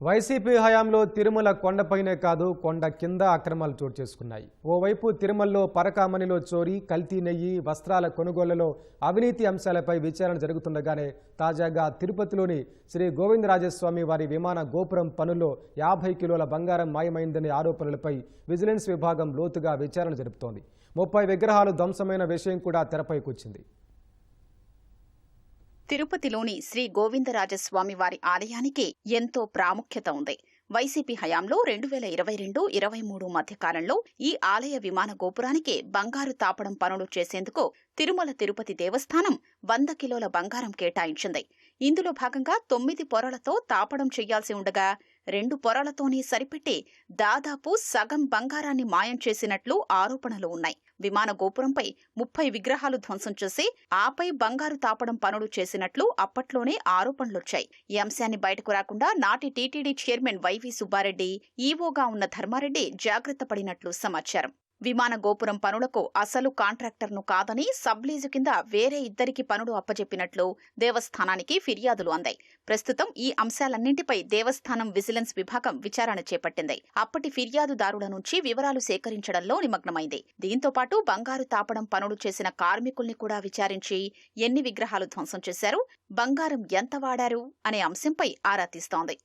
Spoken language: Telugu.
వైసీపీ హయాంలో తిరుమల కొండపైనే కాదు కొండ కింద అక్రమాలు చోటు చేసుకున్నాయి. ఓవైపు తిరుమలలో పరకామణిలో చోరీ కల్తీ నెయ్యి వస్త్రాల కొనుగోళ్ళలో అవినీతి అంశాలపై విచారణ జరుగుతుండగానే తాజాగా తిరుపతిలోని శ్రీ గోవిందరాజస్వామి వారి విమాన గోపురం పనుల్లో యాభై కిలోల బంగారం మాయమైందనే ఆరోపణలపై విజిలెన్స్ విభాగం లోతుగా విచారణ జరుపుతోంది. ముప్పై విగ్రహాలు ధ్వంసమైన విషయం కూడా తెరపైకొచ్చింది తిరుపతిలోని శ్రీ గోవిందరాజస్వామి వారి ఆలయానికి ఎంతో ప్రాముఖ్యత ఉంది. వైసీపీ హయాంలో రెండు వేల ఇరవై రెండు ఇరవై మూడు మధ్యకాలంలో ఈ ఆలయ విమాన గోపురానికి బంగారు తాపడం పనులు చేసేందుకు తిరుమల తిరుపతి దేవస్థానం వంద కిలోల బంగారం కేటాయించింది. ఇందులో భాగంగా తొమ్మిది పొరలతో తాపడం చేయాల్సి ఉండగా రెండు పొరలతోనే సరిపెట్టి దాదాపు సగం బంగారాన్ని మాయం చేసినట్లు ఆరోపణలు ఉన్నాయి. విమాన గోపురంపై ముప్పై విగ్రహాలు ధ్వంసం చేసి ఆపై బంగారు తాపడం పనులు చేసినట్లు అప్పట్లోనే ఆరోపణలొచ్చాయి. ఈ అంశాన్ని బయటకు రాకుండా నాటి టీటీడీ చైర్మన్ వైవి సుబ్బారెడ్డి ఈవోగా ఉన్న ధర్మారెడ్డి జాగ్రత్త పడినట్లు సమాచారం. విమాన గోపురం పనులకు అసలు కాంట్రాక్టర్ను కాదని సబ్లీజు కింద వేరే ఇద్దరికి పనులు అప్పజెప్పినట్లు దేవస్థానానికి ఫిర్యాదులు అందాయి. ప్రస్తుతం ఈ అంశాలన్నింటిపై దేవస్థానం విజిలెన్స్ విభాగం విచారణ చేపట్టింది. అప్పటి ఫిర్యాదుదారుల నుంచి వివరాలు సేకరించడంలో నిమగ్నమైంది. దీంతో పాటు బంగారు తాపడం పనులు చేసిన కార్మికుల్ని కూడా విచారించి ఎన్ని విగ్రహాలు ధ్వంసం చేశారు బంగారం ఎంత వాడారు అనే అంశంపై ఆరా తీస్తోంది.